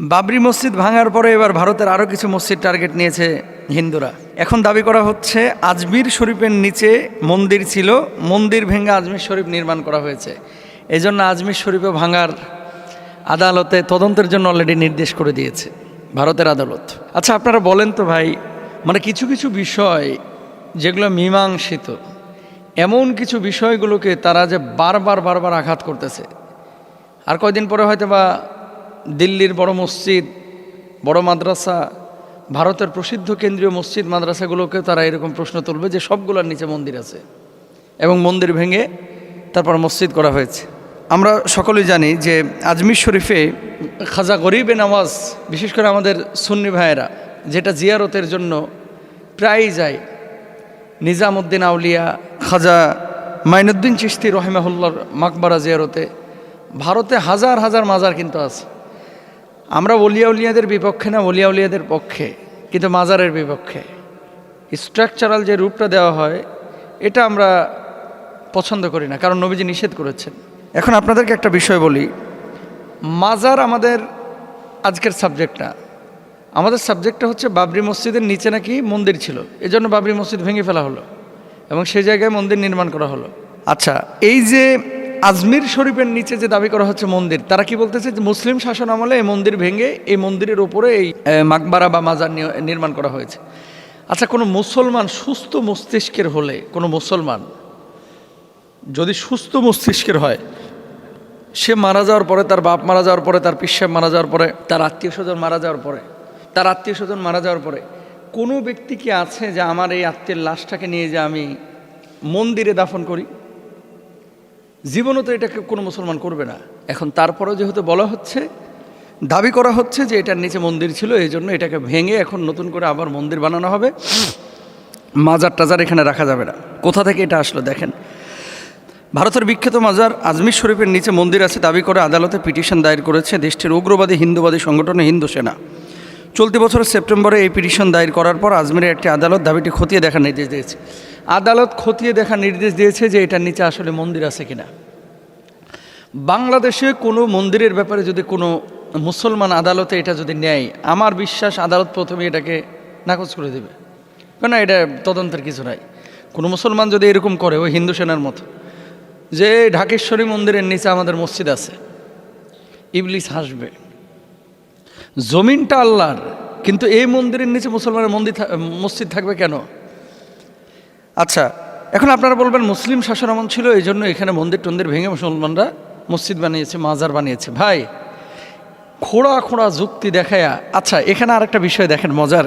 বাবরি মসজিদ ভাঙার পরে এবার ভারতের আরও কিছু মসজিদ টার্গেট নিয়েছে হিন্দুরা। এখন দাবি করা হচ্ছে আজমির শরীফের নিচে মন্দির ছিল, মন্দির ভেঙে আজমির শরীফ নির্মাণ করা হয়েছে। এই জন্য আজমির শরীফে ভাঙার আদালতে তদন্তের জন্য অলরেডি নির্দেশ করে দিয়েছে ভারতের আদালত। আচ্ছা আপনারা বলেন তো ভাই মানে কিছু কিছু বিষয় যেগুলো মীমাংসিত, এমন কিছু বিষয়গুলোকে তারা যে বারবার বারবার আঘাত করতেছে। আর কয়দিন পরে হয়তো বা দিল্লির বড় মসজিদ, বড় মাদ্রাসা, ভারতের প্রসিদ্ধ কেন্দ্রীয় মসজিদ, মাদ্রাসাগুলোকে তারা এরকম প্রশ্ন তুলবে যে সবগুলোর নিচে মন্দির আছে এবং মন্দির ভেঙে তারপর মসজিদ করা হয়েছে। আমরা সকলেই জানি যে আজমির শরীফে খাজা গরিবে নামাজ, বিশেষ করে আমাদের সুন্নি ভাইয়েরা, যেটা জিয়ারতের জন্য প্রায়ই যায়, নিজামুদ্দিন আউলিয়া, খাজা মাইনুদ্দিন চিস্তি রহিমাহুল্লার মাকবারা জিয়ারতে, ভারতে হাজার হাজার মাজার কিন্তু আছে। আমরা ওলিয়া উলিয়াদের বিপক্ষে না, ওলিয়া উলিয়াদের পক্ষে, কিন্তু মাজারের বিপক্ষে। স্ট্রাকচারাল যে রূপটা দেওয়া হয়, এটা আমরা পছন্দ করি না, কারণ নবীজি নিষেধ করেছেন। এখন আপনাদেরকে একটা বিষয় বলি, মাজার আমাদের আজকের সাবজেক্ট না। আমাদের সাবজেক্টটা হচ্ছে বাবরি মসজিদের নিচে নাকি মন্দির ছিল, এজন্য বাবরি মসজিদ ভেঙে ফেলা হলো এবং সেই জায়গায় মন্দির নির্মাণ করা হলো। আচ্ছা এই যে আজমির শরীফের নিচে যে দাবি করা হচ্ছে মন্দির, তারা কি বলতেছে যে মুসলিম শাসন আমলে এই মন্দির ভেঙে এই মন্দিরের ওপরে এই মাকবারা বা মাজার নির্মাণ করা হয়েছে। আচ্ছা কোনো মুসলমান সুস্থ মস্তিষ্কের হলে, কোনো মুসলমান যদি সুস্থ মস্তিষ্কের হয়, সে মারা যাওয়ার পরে, তার বাপ মারা যাওয়ার পরে, তার পিসাব মারা যাওয়ার পরে, তার আত্মীয় স্বজন মারা যাওয়ার পরে, তার আত্মীয় স্বজন মারা যাওয়ার পরে, কোনো ব্যক্তি কি আছে যে আমার এই আত্মীয়ের লাশটাকে নিয়ে যে আমি মন্দিরে দাফন করি? জীবনও তো এটাকে কোনো মুসলমান করবে না। এখন তারপরেও যেহেতু বলা হচ্ছে, দাবি করা হচ্ছে যে এটার নিচে মন্দির ছিল, এই জন্য এটাকে ভেঙে এখন নতুন করে আবার মন্দির বানানো হবে। মাজার টাজার এখানে রাখা যাবে না। কোথা থেকে এটা আসলো দেখেন। ভারতের বিখ্যাত মাজার আজমির শরীফের নিচে মন্দির আছে, দাবি করে আদালতে পিটিশন দায়ের করেছে দেশটির উগ্রবাদী, হিন্দুবাদী সংগঠন হিন্দু সেনা। চলতি বছরের সেপ্টেম্বরে এই পিটিশন দায়ের করার পর আজমিরের একটি আদালত দাবিটি খতিয়ে দেখার নির্দেশ দিয়েছে। আদালত খতিয়ে দেখার নির্দেশ দিয়েছে যে এটার নিচে আসলে মন্দির আছে কিনা। বাংলাদেশে কোনো মন্দিরের ব্যাপারে যদি কোনো মুসলমান আদালতে এটা যদি নেয়, আমার বিশ্বাস আদালত প্রথমে এটাকে নাকচ করে দেবে। না এটা তদন্তের কিছু নাই। কোনো মুসলমান যদি এরকম করে, ওই হিন্দু সেনার মতো, যে ঢাকেশ্বরী মন্দিরের নিচে আমাদের মসজিদ আছে, ইবলিস হাসবে। জমিনটা আল্লাহর, কিন্তু এই মন্দিরের নিচে মুসলমানের মন্দির মসজিদ থাকবে কেন? আচ্ছা এখন আপনারা বলবেন মুসলিম শাসন এমন ছিল, এই জন্য এখানে মন্দির টন্দির ভেঙে মুসলমানরা মসজিদ বানিয়েছে, মাজার বানিয়েছে। ভাই, খোঁড়া খোঁড়া যুক্তি দেখায়া আচ্ছা এখানে আরেকটা বিষয় দেখেন, মজার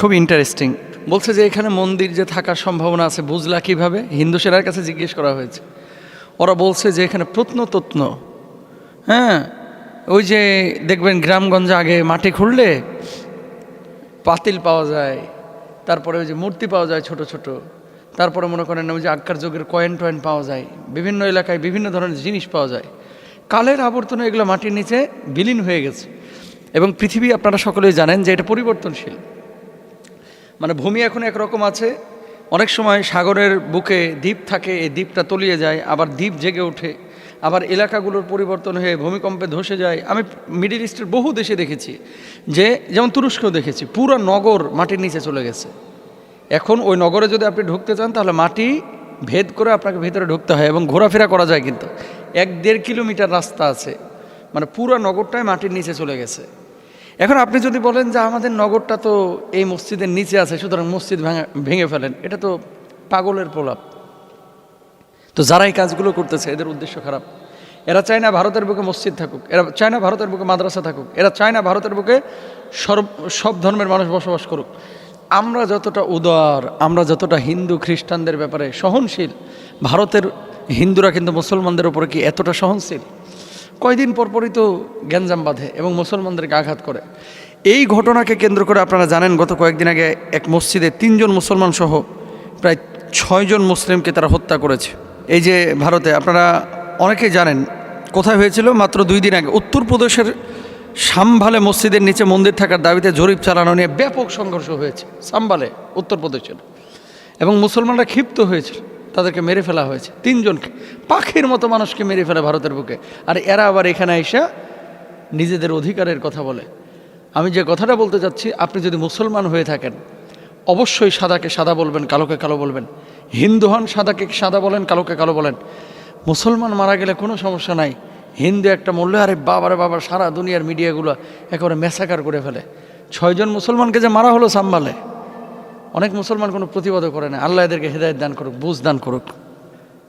খুব ইন্টারেস্টিং বলছে যে এখানে মন্দির যে থাকার সম্ভাবনা আছে, বুঝলা কীভাবে? হিন্দু সেনার কাছে জিজ্ঞেস করা হয়েছে। ওরা বলছে যে এখানে প্রত্নতত্ন হ্যাঁ ওই যে দেখবেন গ্রামগঞ্জে আগে মাটি খুঁড়লে পাতিল পাওয়া যায়, তারপরে ওই যে মূর্তি পাওয়া যায় ছোট ছোট, তারপরে মনে করেন ওই যে আগকার যুগের কয়েন টয়েন পাওয়া যায়, বিভিন্ন এলাকায় বিভিন্ন ধরনের জিনিস পাওয়া যায়। কালের আবর্তনে এগুলো মাটির নিচে বিলীন হয়ে গেছে। এবং পৃথিবী আপনারা সকলেই জানেন যে এটা পরিবর্তনশীল। মানে ভূমি এখন একরকম আছে, অনেক সময় সাগরের বুকে দ্বীপ থাকে, এই দ্বীপটা তলিয়ে যায়, আবার দ্বীপ জেগে ওঠে। আবার এলাকাগুলোর পরিবর্তন হয়ে ভূমিকম্পে ধসে যায়। আমি মিডিল ইস্টের বহু দেশে দেখেছি যে, যেমন তুরস্কেও দেখেছি, পুরো নগর মাটির নিচে চলে গেছে। এখন ওই নগরে যদি আপনি ঢুকতে চান, তাহলে মাটি ভেদ করে আপনাকে ভেতরে ঢুকতে হয় এবং ঘোরাফেরা করা যায় কিন্তু। এক দেড় কিলোমিটার রাস্তা আছে। মানে পুরো নগরটাই মাটির নিচে চলে গেছে। এখন আপনি যদি বলেন যে, আমাদের নগরটা তো এই মসজিদের নিচে আছে, সুতরাং মসজিদ ভাঙা, ভেঙে ফেলেন। এটা তো পাগলের প্রলাপ। তো যারা এই কাজগুলো করতেছে, এদের উদ্দেশ্য খারাপ। এরা চায় না ভারতের বুকে মসজিদ থাকুক, এরা চায় না ভারতের বুকে মাদ্রাসা থাকুক, এরা চায় না ভারতের বুকে সর্ব, সব ধর্মের মানুষ বসবাস করুক। আমরা যতটা উদার, আমরা যতটা হিন্দু খ্রিস্টানদের ব্যাপারে সহনশীল, ভারতের হিন্দুরা কিন্তু মুসলমানদের উপরে কি এতটা সহনশীল? কয়দিন পরপরই তো গ্যাঞ্জাম বাঁধে এবং মুসলমানদেরকে আঘাত করে। এই ঘটনাকে কেন্দ্র করে আপনারা জানেন, গত কয়েকদিন আগে এক মসজিদে তিনজন মুসলমান সহ প্রায় ছয়জন মুসলিমকে তারা হত্যা করেছে। এই যে ভারতে আপনারা অনেকেই জানেন, কোথায় হয়েছিল? মাত্র দুই দিন আগে উত্তরপ্রদেশের সাম্ভালে মসজিদের নিচে মন্দির থাকার দাবিতে জরিপ চালানো নিয়ে ব্যাপক সংঘর্ষ হয়েছে সাম্বালে উত্তরপ্রদেশের। এবং মুসলমানরা ক্ষিপ্ত হয়েছিল তাদেরকে মেরে ফেলা হয়েছে, তিনজনকে। পাখির মতো মানুষকে মেরে ফেলে ভারতের বুকে। আর এরা আবার এখানে এসে নিজেদের অধিকারের কথা বলে। আমি যে কথাটা বলতে চাচ্ছি, আপনি যদি মুসলমান হয়ে থাকেন, অবশ্যই সাদাকে সাদা বলবেন, কালোকে কালো বলবেন। হিন্দু হন, সাদাকে সাদা বলেন, কালোকে কালো বলেন। মুসলমান মারা গেলে কোনো সমস্যা নাই। হিন্দু একটা মূল্য, আরে বাবারে বাবা, সারা দুনিয়ার মিডিয়াগুলো একেবারে মেসাকার করে ফেলে। ছয়জন মুসলমানকে যে মারা হলো সাম্বালে, অনেক মুসলমান কোনো প্রতিবাদও করে না। আল্লাহ এদেরকে হেদায়ত দান করুক, বুঝ দান করুক।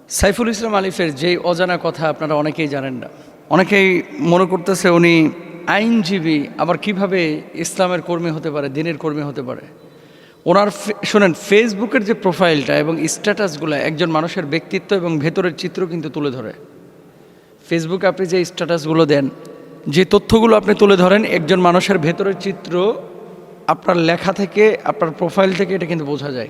সাইফুল ইসলাম আলিফের যেই অজানা কথা আপনারা অনেকেই জানেন না। অনেকেই মনে করতেছে উনি আইনজীবী, আবার কীভাবে ইসলামের কর্মী হতে পারে, দিনের কর্মী হতে পারে। ওনার শোনেন ফেসবুকের যে প্রোফাইলটা এবং স্ট্যাটাসগুলো একজন মানুষের ব্যক্তিত্ব এবং ভেতরের চিত্র কিন্তু তুলে ধরে। ফেসবুকে আপনি যে স্ট্যাটাসগুলো দেন, যে তথ্যগুলো আপনি তুলে ধরেন, একজন মানুষের ভেতরের চিত্র, আপনার লেখা থেকে, আপনার প্রোফাইল থেকে এটা কিন্তু বোঝা যায়।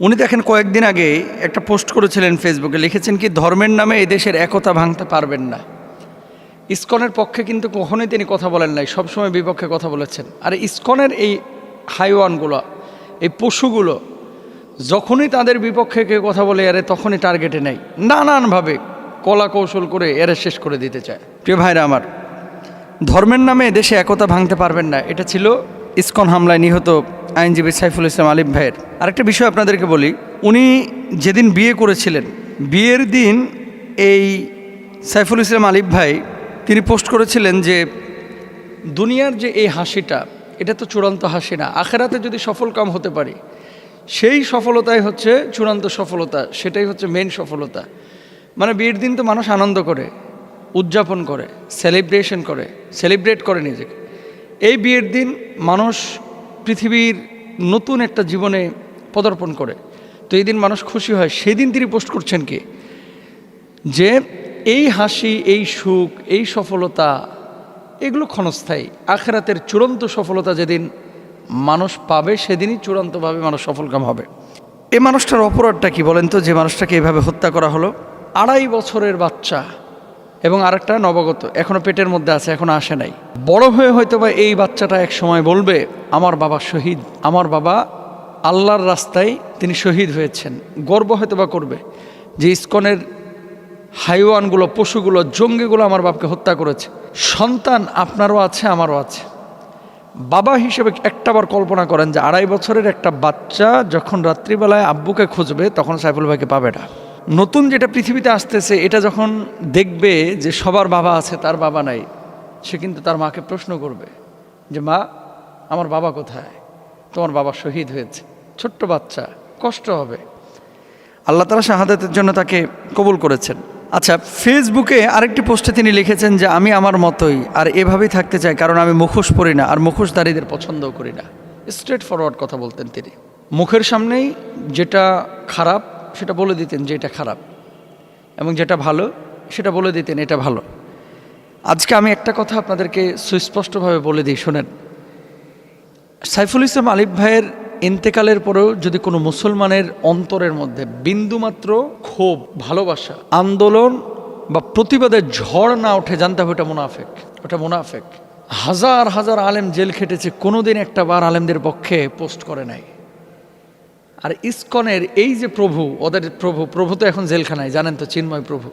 উনি দেখেন, কয়েকদিন আগে একটা পোস্ট করেছিলেন ফেসবুকে লিখেছেন কি, ধর্মের নামে এই দেশের একতা ভাঙতে পারবেন না। ইসকনের পক্ষে কিন্তু কখনোই তিনি কথা বলেন নাই, সবসময় বিপক্ষে কথা বলেছেন। আর ইস্কনের এই হাইওয়ানগুলো এই পশুগুলো যখনই তাদের বিপক্ষে কেউ কথা বলে, এরে তখনই টার্গেটে নেয় নানানভাবে কলা কৌশল করে এরে শেষ করে দিতে চায়। প্রিয় ভাইরা আমার, ধর্মের নামে দেশে একতা ভাঙতে পারবেন না। এটা ছিল ইসকন হামলায় নিহত আইনজীবী সাইফুল ইসলাম আলিম ভাইয়ের। আরেকটা বিষয় আপনাদেরকে বলি, উনি যেদিন বিয়ে করেছিলেন, বিয়ের দিন এই সাইফুল ইসলাম আলিফ ভাই তিনি পোস্ট করেছিলেন যে, দুনিয়ার যে এই হাসিটা এটা তো চূড়ান্ত হাসি না। আখেরাতে যদি সফল কাম হতে পারি, সেই সফলতাই হচ্ছে চূড়ান্ত সফলতা, সেটাই হচ্ছে মেন সফলতা। মানে বিয়ের দিন তো মানুষ আনন্দ করে, উদযাপন করে সেলিব্রেশন করে সেলিব্রেট করে নিজেকে। এই বিয়ের দিন মানুষ পৃথিবীর নতুন একটা জীবনে পদার্পণ করে। তো এই দিন মানুষ খুশি হয়। সেদিন তিনি পোস্ট করছেন কি? যে এই হাসি, এই সুখ, এই সফলতা এগুলো ক্ষণস্থায়ী। আখেরাতের চূড়ান্ত সফলতা যেদিন মানুষ পাবে, সেদিনই চূড়ান্তভাবে মানুষ সফলকাম হবে। এ মানুষটার অপরাধটা কি বলেন তো? যে মানুষটাকে এভাবে হত্যা করা হলো? আড়াই বছরের বাচ্চা এবং আরেকটা নবগত, এখনও পেটের মধ্যে আছে, এখনও আসে নাই। বড় হয়ে হয়তো বা এই বাচ্চাটা এক সময় বলবে, আমার বাবা শহীদ। আমার বাবা আল্লাহর রাস্তায় তিনি শহীদ হয়েছেন। গর্ব হয়তো বা করবে যে ইস্কনের হাইওয়ানগুলো, পশুগুলো, জঙ্গিগুলো আমার বাপকে হত্যা করেছে। সন্তান আপনারও আছে, আমারও আছে। বাবা হিসেবে একটাবার কল্পনা করেন যে আড়াই বছরের একটা বাচ্চা যখন রাত্রিবেলায় আব্বুকে খুঁজবে, তখন সাইফুল ভাইকে পাবে না। নতুন যেটা পৃথিবীতে আসতেছে, এটা যখন দেখবে যে সবার বাবা আছে, তার বাবা নাই, সে কিন্তু তার মাকে প্রশ্ন করবে যে, মা, আমার বাবা কোথায়? তোমার বাবা শহীদ হয়েছে, ছোট্ট বাচ্চা, কষ্ট হবে। আল্লাহ তালা শাহাদাতের জন্য তাকে কবুল করেছেন। আচ্ছা ফেসবুকে আরেকটি পোস্টে তিনি লিখেছেন যে, আমি আমার মতোই, আর এভাবেই থাকতে চাই, কারণ আমি মুখোশ পড়ি না, আর মুখোশধারীদের পছন্দও করি না। স্ট্রেট ফরওয়ার্ড কথা বলতেন তিনি। মুখের সামনেই যেটা খারাপ, সেটা বলে দিতেন যে, এটা খারাপ। এবং যেটা ভালো, সেটা বলে দিতেন, এটা ভালো। আজকে আমি একটা কথা আপনাদেরকে সুস্পষ্টভাবে বলে দিই, শোনেন। সাইফুল ইসলাম আলিফ ভাইয়ের ইন্তেকালের পরেও যদি কোনো মুসলমানের অন্তরের মধ্যে বিন্দুমাত্র ক্ষোভ, ভালোবাসা, আন্দোলন বা প্রতিবাদের ঝড় না ওঠে, জানতে হবে ওটা মুনাফেক ওটা মুনাফেক। হাজার হাজার আলেম জেল খেটেছে, কোনোদিন একটা বার আলেমদের পক্ষে পোস্ট করে নাই। আর ইস্কনের এই যে প্রভু, ওদের প্রভু প্রভু তো এখন জেলখানায়, জানেন তো, চিন্ময় প্রভু।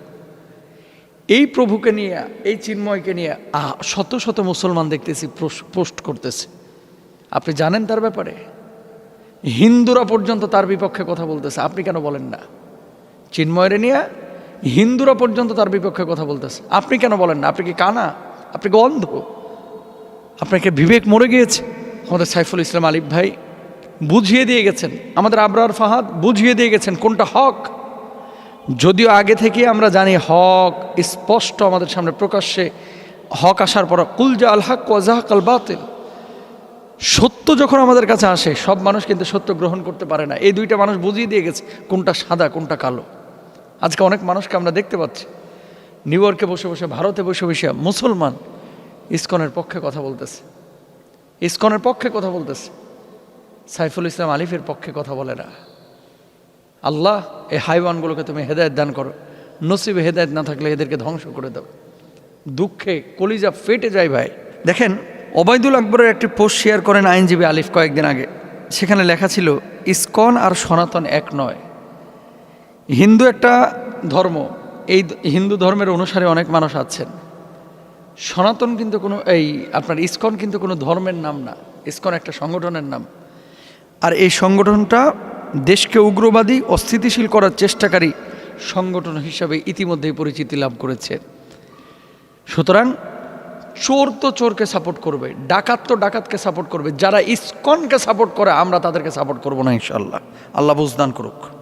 এই প্রভুকে নিয়ে, এই চিন্ময়কে নিয়ে শত শত মুসলমান দেখতেছি, পোস- পোস্ট করতেছে। আপনি জানেন তার ব্যাপারে? হিন্দুরা পর্যন্ত তার বিপক্ষে কথা বলতেছে। আপনি কেন বলেন না? চিন্ময়ের নিয়ে হিন্দুরা পর্যন্ত তার বিপক্ষে কথা বলতেছে। আপনি কেন বলেন না? আপনি কি কানা? আপনি কি অন্ধ? আপনাকে বিবেক মরে গিয়েছে? আমাদের সাইফুল ইসলাম আলিফ ভাই বুঝিয়ে দিয়ে গেছেন। আমাদের আবরার ফাহাদ বুঝিয়ে দিয়ে গেছেন কোনটা হক? যদিও আগে থেকে আমরা জানি হক স্পষ্ট আমাদের সামনে প্রকাশ্যে। হক আসার পর কুলজা আল হক ওয়াজাহাক আল বাতিল। সত্য যখন আমাদের কাছে আসে, সব মানুষ কিন্তু সত্য গ্রহণ করতে পারে না। এই দুইটা মানুষ বুঝিয়ে দিয়ে গেছে, কোনটা সাদা, কোনটা কালো। আজকে অনেক মানুষকে আমরা দেখতে পাচ্ছি। নিউ ইয়র্কে বসে বসে, ভারতে বসে বসে মুসলমান ইসকনের পক্ষে কথা বলতেছে। ইসকনের পক্ষে কথা বলতেছে। সাইফুল ইসলাম আলিফের পক্ষে কথা বলে না। আল্লাহ, এই হাইওয়ানগুলোকে তুমি হেদায়ত দান করো। নসিবে হেদায়ত না থাকলে এদেরকে ধ্বংস করে দাও। দুঃখে কলিজা ফেটে যায় ভাই। দেখেন ওবায়দুল আকবরের একটি পোস্ট শেয়ার করেন আইনজীবী আলিফ কয়েকদিন আগে। সেখানে লেখা ছিল, ইসকন আর সনাতন এক নয়। হিন্দু একটা ধর্ম। এই হিন্দু ধর্মের অনুসারে অনেক মানুষ আছেন। সনাতন কিন্তু কোনো, এই আপনার ইসকন কিন্তু কোনো ধর্মের নাম না। ইসকন একটা সংগঠনের নাম। আর এই সংগঠনটা দেশকে উগ্রবাদী, অস্থিতিশীল করার চেষ্টাকারী সংগঠন হিসাবে ইতিমধ্যেই পরিচিতি লাভ করেছে। সুতরাং চোর তো চোরকে সাপোর্ট করবে, ডাকাত তো ডাকাতকে সাপোর্ট করবে, যারা ইসকনকে সাপোর্ট করে, আমরা তাদেরকে সাপোর্ট করব না ইনশাল্লাহ আল্লাহ বুজদান করুক।